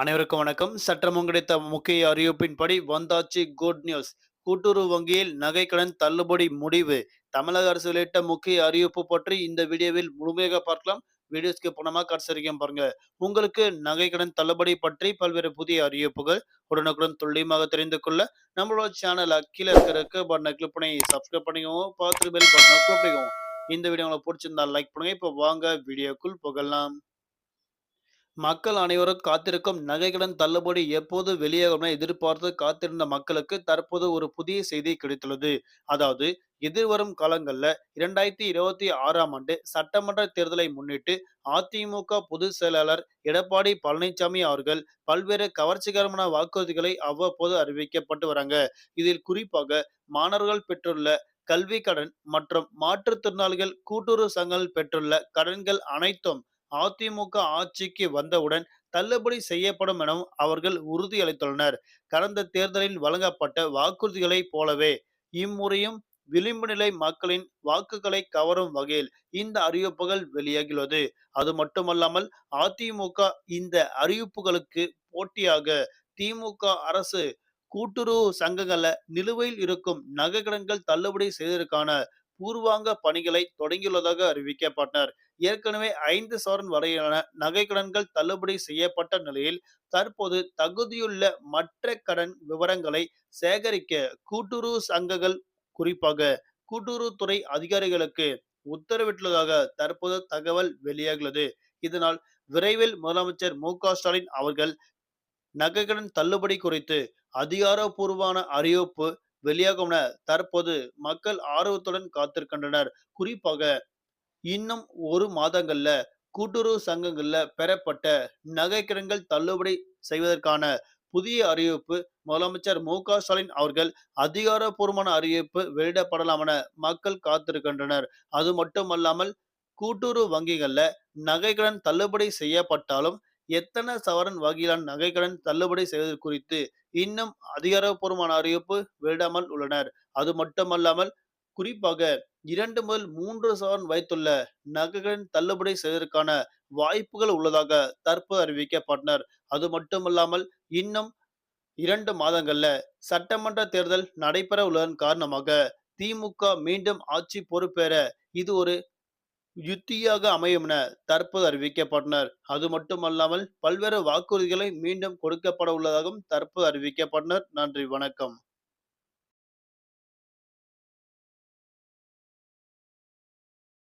அனைவருக்கும் வணக்கம். சற்றமும் கிடைத்த முக்கிய அறிவிப்பின்படி வந்தாச்சு குட் நியூஸ் கூட்டுறவு வங்கியில் நகைக்கடன் தள்ளுபடி முடிவு. தமிழக அரசு வெளியிட்ட முக்கிய அறிவிப்பு பற்றி இந்த வீடியோவில் முழுமையாக பார்க்கலாம். வீடியோஸ்க்கு பணமா கடைசி பாருங்க. உங்களுக்கு நகைக்கடன் தள்ளுபடி பற்றி பல்வேறு புதிய அறிவிப்புகள் உடனுக்குடன் துல்லியமாக தெரிந்து கொள்ள நம்மளோட சேனல் கீழே இருக்கிற பட்டனை கிளிக் பண்ணி சப்ஸ்கிரைப் பண்ணிக்கோங்க. பார்த்து பெல் பட்டனை கிளிக் பண்ணிக்கோங்க. இந்த வீடியோ உங்களுக்கு பிடிச்சிருந்தா லைக் பண்ணுங்க. இப்போ வாங்க வீடியோக்குள் புகழலாம் மக்கள் அனைவரும் காத்திருக்கும் நகைக்கடன் தள்ளுபடி எப்போது வெளியாகும் என எதிர்பார்த்து காத்திருந்த மக்களுக்கு தற்போது ஒரு புதிய செய்தி கிடைத்துள்ளது. அதாவது எதிர்வரும் காலங்களில் இரண்டாயிரத்தி இருபத்தி ஆறாம் ஆண்டு சட்டமன்ற தேர்தலை முன்னிட்டு அதிமுக பொதுச் செயலாளர் எடப்பாடி பழனிசாமி அவர்கள் பல்வேறு கவர்ச்சிகரமான வாக்குறுதிகளை அவ்வப்போது அறிவிக்கப்பட்டு வராங்க. இதில் குறிப்பாக மாணவர்கள் பெற்றுள்ள கல்வி கடன் மற்றும் மாற்றுத்திறனாளிகள் கூட்டுறவு சங்கங்கள் பெற்றுள்ள கடன்கள் அனைத்தும் அதிமுக ஆட்சிக்கு வந்தவுடன் தள்ளுபடி செய்யப்படும் எனவும் அவர்கள் உறுதியளித்துள்ளனர். கடந்த தேர்தலில் வழங்கப்பட்ட வாக்குறுதிகளைப் போலவே இம்முறையும் விளிம்பு நிலை மக்களின் வாக்குகளை கவரும் வகையில் இந்த அறிவிப்புகள் வெளியாகியுள்ளது. அது மட்டுமல்லாமல் அதிமுக இந்த அறிவிப்புகளுக்கு போட்டியாக திமுக அரசு கூட்டுறவு சங்கங்கள்ல நிலுவையில் இருக்கும் நகைக்கடன்கள் தள்ளுபடி செய்வதற்கான பூர்வாங்க பணிகளை தொடங்கியுள்ளதாக அறிவிக்கப்பட்டனர். ஏற்கனவே ஐந்து சவரன் வரையிலான நகைக்கடன்கள் தள்ளுபடி செய்யப்பட்ட நிலையில் தற்போது தகுதியுள்ள மற்ற கடன் விவரங்களை சேகரிக்க கூட்டுறவு சங்கங்கள் குறிப்பாக கூட்டுறவுத்துறை அதிகாரிகளுக்கு உத்தரவிட்டுள்ளதாக தற்போது தகவல் வெளியாகியுள்ளது இதனால் விரைவில் முதலமைச்சர் மு. ஸ்டாலின் அவர்கள் நகைக்கடன் தள்ளுபடி குறித்து அதிகாரப்பூர்வமான அறிவிப்பு வெளியாகும் என தற்போது மக்கள் ஆர்வத்துடன் காத்திருக்கின்றனர். குறிப்பாக இன்னும் ஒரு மாதங்கள்ல கூட்டுறவு சங்கங்கள்ல பெறப்பட்ட நகைக்கடன்கள் தள்ளுபடி செய்வதற்கான புதிய அறிவிப்பு முதலமைச்சர் மு. க. ஸ்டாலின் அவர்கள் அதிகாரப்பூர்வமான அறிவிப்பு வெளியிடப்படலாம் என மக்கள் காத்திருக்கின்றனர். அது மட்டுமல்லாமல் கூட்டுறவு வங்கிகள்ல நகைக்கடன் தள்ளுபடி செய்யப்பட்டாலும் எத்தனை சவரன் வகையிலான நகைக்கடன் தள்ளுபடி செய்வது குறித்து இன்னும் அதிகாரப்பூர்வமான அறிவிப்பு வெளியிடாமல் உள்ளனர். அது மட்டுமல்லாமல் குறிப்பாக இரண்டு முதல் மூன்று சவரன் வைத்துள்ள நகைகளின் தள்ளுபடி செய்வதற்கான வாய்ப்புகள் உள்ளதாக தற்போது அறிவிக்கப்பட்டனர். அது மட்டுமல்லாமல் இன்னும் இரண்டு மாதங்கள்ல சட்டமன்ற தேர்தல் நடைபெற உள்ளதன் காரணமாக திமுக மீண்டும் ஆட்சி பொறுப்பேற இது ஒரு யுத்தியாக அமையும் என தற்போது அறிவிக்கப்பட்டனர். அது மட்டுமல்லாமல் பல்வேறு வாக்குறுதிகளை மீண்டும் கொடுக்கப்பட உள்ளதாகவும் தற்போது அறிவிக்கப்பட்டனர். நன்றி வணக்கம்.